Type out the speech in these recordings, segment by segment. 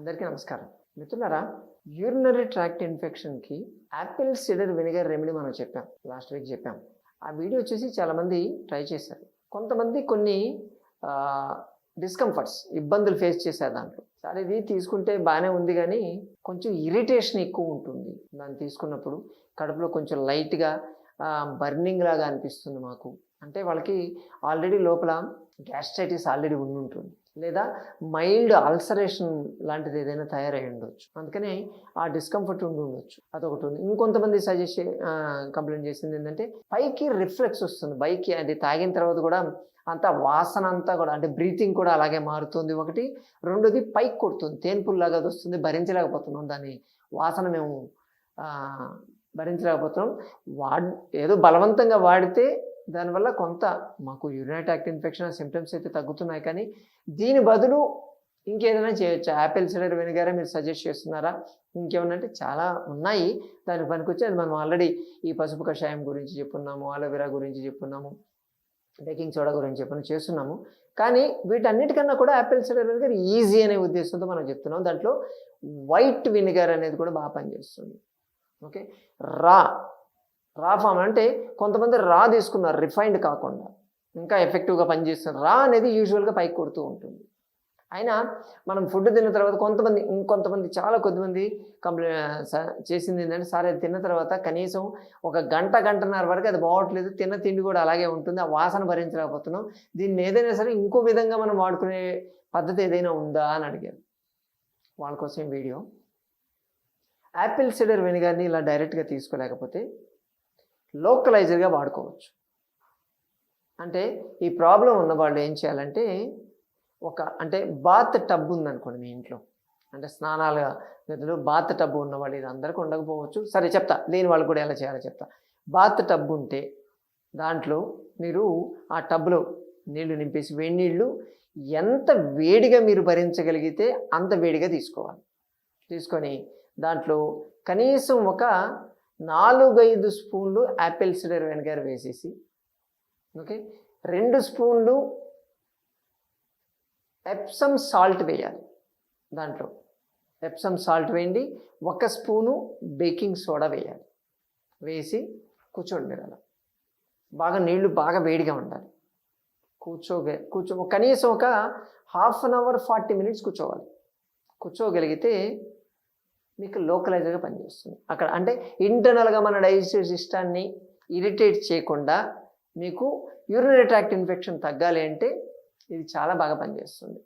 అందరికీ నమస్కారం. మిత్రులారా యూరినరీ ట్రాక్ట్ ఇన్ఫెక్షన్కి యాపిల్ సిడర్ వినిగర్ రెమెడీ మనం చెప్పాం లాస్ట్ వీక్ చెప్పాం. ఆ వీడియో వచ్చేసి చాలామంది ట్రై చేశారు. కొంతమంది కొన్ని డిస్కంఫర్ట్స్ ఇబ్బందులు ఫేస్ చేశారు దాంట్లో. సరే ఇది తీసుకుంటే బాగానే ఉంది కానీ కొంచెం ఇరిటేషన్ ఎక్కువ ఉంటుంది దాన్ని తీసుకున్నప్పుడు. కడుపులో కొంచెం లైట్గా బర్నింగ్ లాగా అనిపిస్తుంది మాకు. అంటే వాళ్ళకి ఆల్రెడీ లోపల గ్యాస్ట్రైటిస్ ఆల్రెడీ ఉండి ఉంటుంది. లేదా మైల్డ్ అల్సరేషన్ లాంటిది ఏదైనా తయారై ఉండొచ్చు. అందుకనే ఆ డిస్కంఫర్ట్ ఉండి ఉండొచ్చు. అదొకటి ఉంది. ఇంకొంతమంది సజెస్ట్ కంప్లైంట్ చేసింది ఏంటంటే పైకి రిఫ్లెక్స్ వస్తుంది. పైకి అది తాగిన తర్వాత కూడా అంత వాసన అంతా కూడా అంటే బ్రీతింగ్ కూడా అలాగే మారుతుంది. ఒకటి. రెండోది పైకి కొడుతుంది. తేన్పుల్లాగా అది వస్తుంది. భరించలేకపోతున్నాం. దాని వాసన మేము భరించలేకపోతున్నాం. వాడ్ ఏదో బలవంతంగా వాడితే దానివల్ల కొంత మాకు యూరినరీ యాక్ట్ ఇన్ఫెక్షన్ సిమ్టమ్స్ అయితే తగ్గుతున్నాయి. కానీ దీని బదులు ఇంకేదైనా చేయొచ్చు? యాపిల్ సిడర్ వెనిగారే మీరు సజెస్ట్ చేస్తున్నారా? ఇంకేమన్నా అంటే చాలా ఉన్నాయి. దాని పనికొచ్చి అది మనం ఆల్రెడీ ఈ పసుపు కషాయం గురించి చెప్పున్నాము అలోవెరా గురించి చెప్పున్నాము బేకింగ్ సోడా గురించి చెప్పిన చేస్తున్నాము. కానీ వీటన్నిటికన్నా కూడా యాపిల్ సిడర్ వెనిగర్ ఈజీ అనే ఉద్దేశంతో మనం చెప్తున్నాం. దాంట్లో వైట్ వినిగర్ అనేది కూడా బాగా పనిచేస్తుంది. ఓకే? రా రా ఫామ్ అంటే కొంతమంది రా తీసుకున్నారు రిఫైన్డ్ కాకుండా. ఇంకా ఎఫెక్టివ్గా పనిచేస్తున్నారు. రా అనేది యూజువల్గా పైకి కొడుతూ ఉంటుంది. అయినా మనం ఫుడ్ తిన్న తర్వాత కొంతమంది ఇంకొంతమంది చాలా కొద్దిమంది కంప్లై చేసింది ఏంటంటే సార్ అది తిన్న తర్వాత కనీసం ఒక గంట గంటన్నర వరకు అది బాగోట్లేదు. తిన్న తిండి కూడా అలాగే ఉంటుంది. ఆ వాసన భరించలేకపోతున్నాం. దీన్ని ఏదైనా సరే ఇంకో విధంగా మనం వాడుకునే పద్ధతి ఏదైనా ఉందా? అని అడిగారు. వాళ్ళ కోసం వీడియో. యాపిల్ సిడర్ వెనిగర్ని ఇలా డైరెక్ట్గా తీసుకోలేకపోతే లోకలైజర్గా వాడుకోవచ్చు. అంటే ఈ ప్రాబ్లం ఉన్న వాళ్ళు ఏం చేయాలంటే ఒక అంటే బాత్ టబ్ ఉందనుకోండి మీ ఇంట్లో. అంటే స్నానాల గదిలో బాత్ టబ్ ఉన్నవాళ్ళు ఇది అందరికీ ఉండకపోవచ్చు. సరే చెప్తా. లేని వాళ్ళు కూడా ఎలా చేయాలో చెప్తా. బాత్ టబ్ ఉంటే దాంట్లో మీరు ఆ టబ్లో నీళ్ళు నింపేసి వేడి నీళ్ళు ఎంత వేడిగా మీరు భరించగలిగితే అంత వేడిగా తీసుకోవాలి. తీసుకొని దాంట్లో కనీసం ఒక నాలుగైదు స్పూన్లు యాపిల్ సిడర్ వెనిగర్ వేసేసి ఓకే? రెండు స్పూన్లు ఎప్సమ్ సాల్ట్ వేయాలి దాంట్లో. ఎప్సమ్ సాల్ట్ వేయండి. ఒక స్పూను బేకింగ్ సోడా వేయాలి. వేసి కూర్చోండి మీరు అలా బాగా నీళ్ళు బాగా వేడిగా ఉండాలి. కూర్చోగ కూర్చో కనీసం ఒక half an hour forty minutes కూర్చోవాలి. కూర్చోగలిగితే మీకు లోకలైజ్గా పనిచేస్తుంది. అక్కడ అంటే ఇంటర్నల్గా మన డైజెస్టివ్ సిస్టాన్ని ఇరిటేట్ చేయకుండా మీకు యూరినరీ ట్రాక్ట్ ఇన్ఫెక్షన్ తగ్గాలి అంటే ఇది చాలా బాగా పనిచేస్తుంది.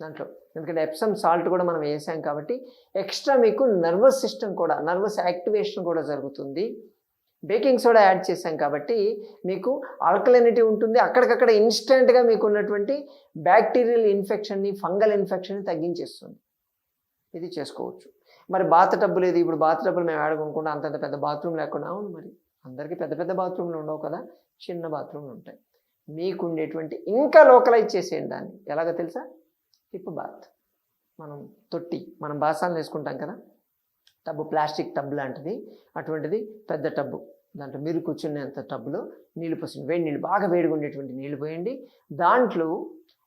దాంట్లో ఎందుకంటే ఎప్సమ్ సాల్ట్ కూడా మనం వేసాం కాబట్టి ఎక్స్ట్రా మీకు నర్వస్ సిస్టమ్ కూడా నర్వస్ యాక్టివేషన్ కూడా జరుగుతుంది. బేకింగ్ సోడా యాడ్ చేసాం కాబట్టి మీకు ఆల్కలైనిటీ ఉంటుంది. అక్కడికక్కడ ఇన్స్టెంట్గా మీకు ఉన్నటువంటి బ్యాక్టీరియల్ ఇన్ఫెక్షన్ని ఫంగల్ ఇన్ఫెక్షన్ని తగ్గించేస్తుంది. ఇది చేసుకోవచ్చు. మరి బాత్ టబ్బు లేదు. ఇప్పుడు బాత్ టబ్బులు మేము ఆడుకుంటున్నాం అంతంత పెద్ద బాత్రూమ్ లేకుండా అవును మరి. అందరికీ పెద్ద పెద్ద బాత్రూమ్లు ఉండవు కదా. చిన్న బాత్రూమ్లు ఉంటాయి. మీకు ఉండేటువంటి ఇంకా లోకలైజ్ చేసేయండి దాన్ని. ఎలాగో తెలుసా? Hip bath. మనం తొట్టి మనం బాసాలు వేసుకుంటాం కదా. టబ్బు ప్లాస్టిక్ టబ్ లాంటిది. అటువంటిది పెద్ద టబ్బు దాంట్లో మీరు కూర్చునేంత టబ్బులో నీళ్ళు పోసింది వేడి నీళ్ళు బాగా వేడిగా ఉండేటువంటి నీళ్ళు పోయండి. దాంట్లో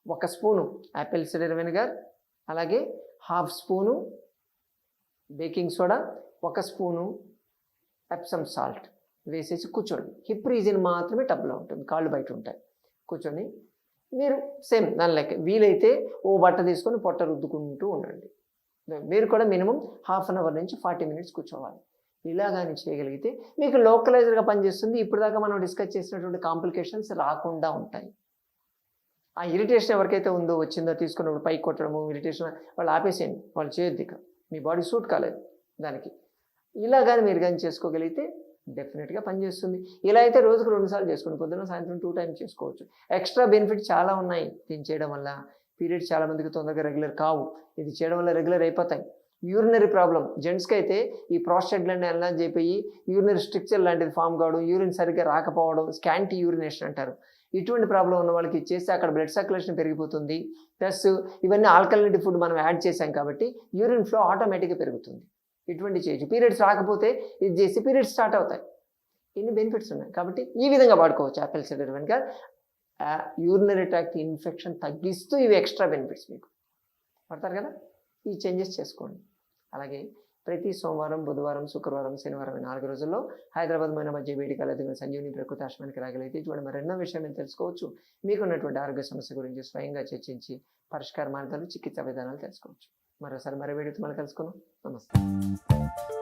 ఒక స్పూను యాపిల్ సిడర్ వెనిగర్ అలాగే హాఫ్ స్పూను బేకింగ్ సోడా ఒక స్పూను ఎప్సమ్ సాల్ట్ వేసేసి కూర్చోండి. హిప్ రీజన్ మాత్రమే టబ్లో ఉంటుంది కాళ్ళు బయట ఉంటాయి. కూర్చొని మీరు సేమ్ దాని లెక్క వీలైతే ఓ బట్ట తీసుకొని పొట్ట రుద్దుకుంటూ ఉండండి. మీరు కూడా మినిమం హాఫ్ అన్ అవర్ నుంచి ఫార్టీ మినిట్స్ కూర్చోవాలి. ఇలా కానీ చేయగలిగితే మీకు లోకలైజర్గా పనిచేస్తుంది. ఇప్పుడు దాకా మనం డిస్కస్ చేసినటువంటి కాంప్లికేషన్స్ రాకుండా ఉంటాయి. ఆ ఇరిటేషన్ ఎవరికైతే ఉందో వచ్చిందో తీసుకున్నప్పుడు పైకి కొట్టడము ఇరిటేషన్ వాళ్ళు ఆపేసేయండి. వాళ్ళు చేయొద్దు ఇక. మీ బాడీ సూట్ కాలేదు దానికి. ఇలా కానీ మీరు కానీ చేసుకోగలిగితే డెఫినెట్గా పనిచేస్తుంది ఇలా అయితే రోజుకు రెండుసార్లు చేసుకోండి పొద్దున్న సాయంత్రం టూ టైమ్స్ చేసుకోవచ్చు. ఎక్స్ట్రా బెనిఫిట్ చాలా ఉన్నాయి దీన్ని చేయడం వల్ల. పీరియడ్స్ చాలా మందికి తొందరగా రెగ్యులర్ కావు. ఇది చేయడం వల్ల రెగ్యులర్ అయిపోతాయి. యూరినరీ ప్రాబ్లం జెంట్స్కి అయితే ఈ ప్రాస్టేట్ గ్లాండ్ ఎలా చెప్పి యూరినరీ స్ట్రక్చర్ లాంటిది ఫామ్ కావడం యూరిన్ సరిగ్గా రాకపోవడం స్కాంటీ యూరినేషన్ అంటారు. ఇటువంటి ప్రాబ్లం ఉన్న వాళ్ళకి ఇచ్చేస్తే అక్కడ బ్లడ్ సర్క్యులేషన్ పెరిగిపోతుంది. ప్లస్ ఇవన్నీ ఆల్కలినిటీ ఫుడ్ మనం యాడ్ చేసాం కాబట్టి యూరిన్ ఫ్లో ఆటోమేటిక్గా పెరుగుతుంది. ఇటువంటి చేయొచ్చు. పీరియడ్స్ రాకపోతే ఇది చేసి పీరియడ్స్ స్టార్ట్ అవుతాయి. ఎన్ని బెనిఫిట్స్ ఉన్నాయి. కాబట్టి ఈ విధంగా వాడుకోవచ్చు యాపిల్ సిడర్ వెనుక యూరినరీ ట్రాక్ట్ ఇన్ఫెక్షన్ తగ్గిస్తూ ఇవి ఎక్స్ట్రా బెనిఫిట్స్ మీకు. పడతారు కదా? ఈ చేంజెస్ చేసుకోండి. అలాగే సోమవారం బుధవారం శుక్రవారం శనివారం నాలుగు రోజుల్లో హైదరాబాద్ మన మధ్య వేడికలు ఎదిగిన సంజీవని ప్రకృతి ఆశ్రమానికి రాగలిగితే ఇటువంటి మరెన్నో విషయం తెలుసుకోవచ్చు. మీకున్నటువంటి ఆరోగ్య సమస్య గురించి స్వయంగా చర్చించి పరిష్కార మార్గాలు చికిత్సా విధానాలు తెలుసుకోవచ్చు. మరోసారి మరో వేడితో మనం కలుసుకున్నాం నమస్తే.